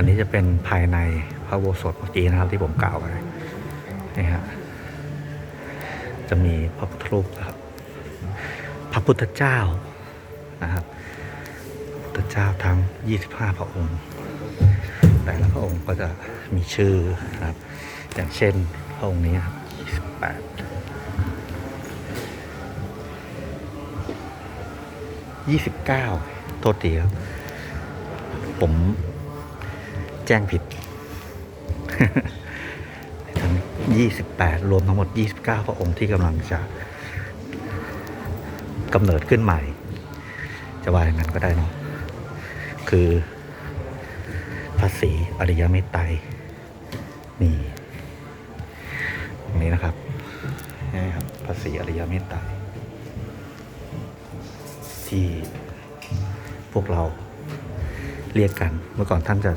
อันนี้จะเป็นภายในพระโบสถเมื่อกี้นะครับที่ผมกล่าวไว้นี่ฮะจะมีพระพุทธรูปนะครับ พระพุทธเจ้านะครับพระพุทธเจ้าทั้ง 25 พระองค์ แต่ละพระองค์ก็จะมีชื่อนะครับ อย่างเช่นพระองค์นี้ครับ28 29 โทษทีครับผม จ้งผิด ทั้ง 28 รวมทั้งหมด 29 พระองค์ที่กำลังจะกำเนิดขึ้นใหม่ จะว่าอย่างนั้นก็ได้เนาะคือภาษีอริยเมตไตรนี่ตรงนี้นะครับนี่ครับภาษีอริยเมตไตรที่พวกเราเรียกกัน เมื่อก่อนท่านจะ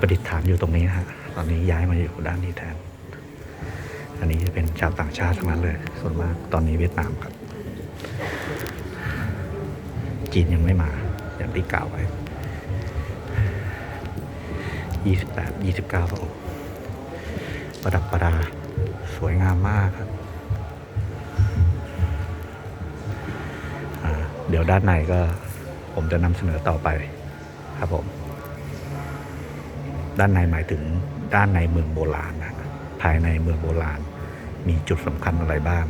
ประดิษฐานอยู่ตรงนี้ฮะตอนนี้ย้ายมาอยู่ด้านนี้แทน อันนี้จะเป็นชาวต่างชาติทั้งนั้นเลย ส่วนมากตอนนี้เวียดนามครับ จีนยังไม่มาอย่างที่กล่าวไว้28 29พระองค์ประดับประดา สวยงามมากครับเดี๋ยวด้านในก็ผมจะนำเสนอต่อไปครับผม ด้านในหมายถึงด้านในเมืองโบราณนะภายในเมืองโบราณ มีจุดสำคัญอะไรบ้าง